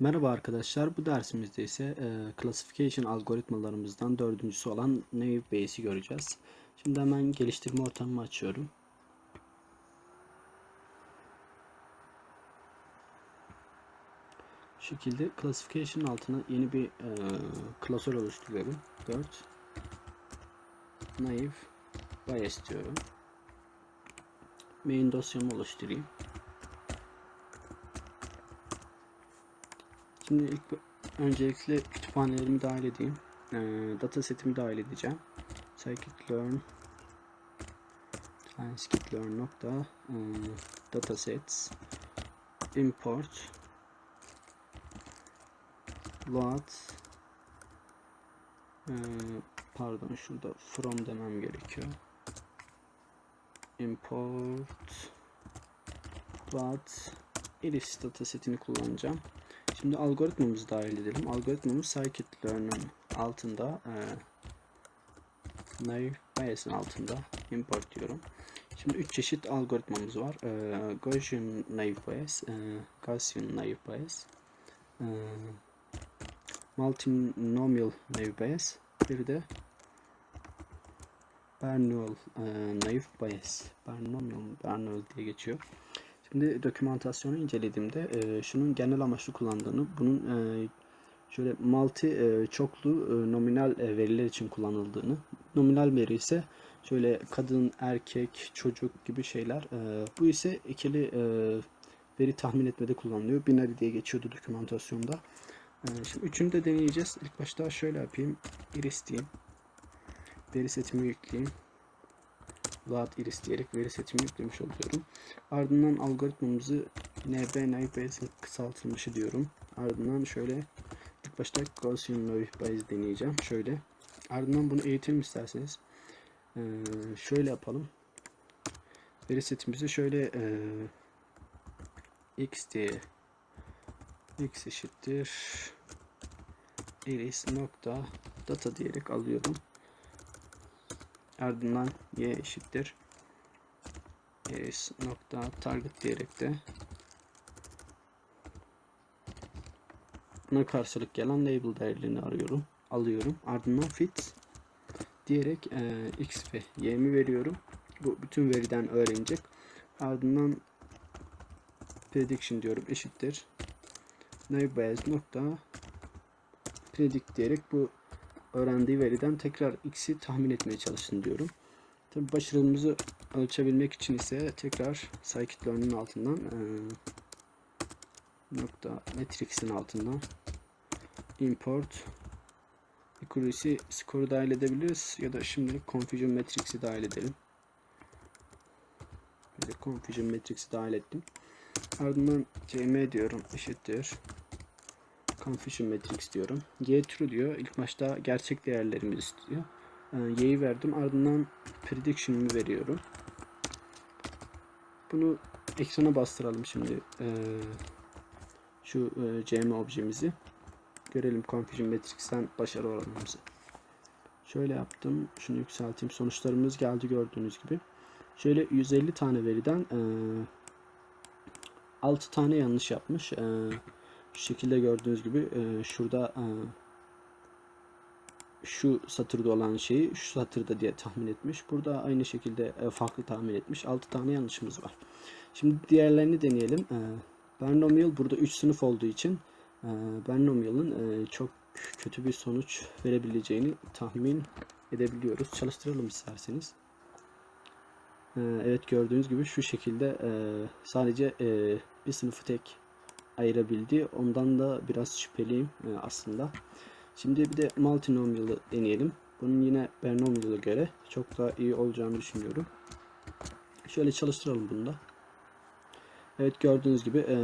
Merhaba arkadaşlar. Bu dersimizde ise e, classification algoritmalarımızdan dördüncüsü olan Naive Bayes'i göreceğiz. Şimdi hemen geliştirme ortamımı açıyorum. Şu şekilde classification altına yeni bir e, klasör oluşturuyorum. 4 Naive Bayes diyorum. Main dosyamı oluşturayım. Şimdi ilk öncelikle kütüphanelerimi dahil edeyim. E, datasetimi dahil edeceğim. Scikit-learn scikit-learn nokta e, import load e, pardon şurada from demem gerekiyor. Import load iris datasetini kullanacağım. Şimdi algoritmamızı dahil edelim. Algoritmamız scikit-learn'ın altında e, naive Bayes'in altında import diyorum. Şimdi üç çeşit algoritmamız var. E, Gaussian naive Bayes, e, Gaussian naive Bayes, e, multinomial naive Bayes, bir de Bernoulli e, naive Bayes. Bernoulli, Bernoulli diye geçiyor. Şimdi dokümantasyonu incelediğimde e, şunun genel amaçlı kullandığını, bunun e, şöyle multi e, çoklu e, nominal e, veriler için kullanıldığını, nominal veri ise şöyle kadın, erkek, çocuk gibi şeyler. E, bu ise ikili e, veri tahmin etmede kullanılıyor. Binary diye geçiyordu dokümantasyonda. E, şimdi üçünü de deneyeceğiz. İlk başta şöyle yapayım. Iris diyeyim. Veri setimi yükleyeyim load iris diyerek veri setimi yüklemiş oluyorum. Ardından algoritmamızı nb naive kısaltılmışı diyorum. Ardından şöyle ilk başta Gaussian naive Bayes deneyeceğim. Şöyle. Ardından bunu eğitelim isterseniz. Ee, şöyle yapalım. Veri setimizi şöyle e, x diye x eşittir iris nokta data diyerek alıyorum. Ardından y eşittir iris nokta target diyerek de buna karşılık gelen label değerlerini arıyorum. Alıyorum. Ardından fit diyerek e, x ve y'mi veriyorum. Bu bütün veriden öğrenecek. Ardından prediction diyorum eşittir naive nokta predict diyerek bu öğrendiği veriden tekrar x'i tahmin etmeye çalışsın diyorum. Tabi başarımızı ölçebilmek için ise tekrar scikit-learn'ın altından nokta matrix'in altından import accuracy skoru dahil edebiliriz ya da şimdilik confusion matrix'i dahil edelim. Böyle confusion matrix'i dahil ettim. Ardından cm diyorum eşittir Confusion Matrix diyorum. Y true diyor. İlk başta gerçek değerlerimi istiyor. Ee, Y'yi verdim. Ardından prediction'ımı veriyorum. Bunu ekrana bastıralım şimdi. Ee, şu e, CM objemizi. Görelim Confusion Matrix'ten başarı oranımızı. Şöyle yaptım. Şunu yükselteyim. Sonuçlarımız geldi gördüğünüz gibi. Şöyle 150 tane veriden e, 6 tane yanlış yapmış. Şu şekilde gördüğünüz gibi e, şurada e, şu satırda olan şeyi şu satırda diye tahmin etmiş. Burada aynı şekilde e, farklı tahmin etmiş. 6 tane yanlışımız var. Şimdi diğerlerini deneyelim. E, burada 3 sınıf olduğu için e, e, çok kötü bir sonuç verebileceğini tahmin edebiliyoruz. Çalıştıralım isterseniz. Evet gördüğünüz gibi şu şekilde sadece bir sınıfı tek ayırabildi. Ondan da biraz şüpheliyim e, aslında. Şimdi bir de multinomial'ı deneyelim. Bunun yine binomial'a göre çok daha iyi olacağını düşünüyorum. Şöyle çalıştıralım bunu da. Evet gördüğünüz gibi e,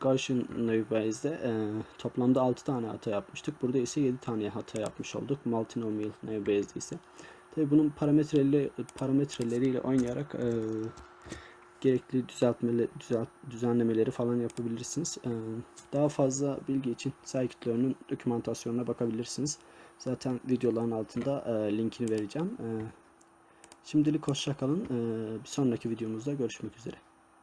Gaussian Naive'de e, toplamda 6 tane hata yapmıştık. Burada ise 7 tane hata yapmış olduk. Multinomial Naive'de ise. Tabi bunun parametreleri, parametreleriyle oynayarak e, gerekli düzeltmeleri, düzelt, düzenlemeleri falan yapabilirsiniz. Ee, daha fazla bilgi için Scikit-Learn'ın dokümantasyonuna bakabilirsiniz. Zaten videoların altında e, linkini vereceğim. E, şimdilik hoşçakalın. E, bir sonraki videomuzda görüşmek üzere.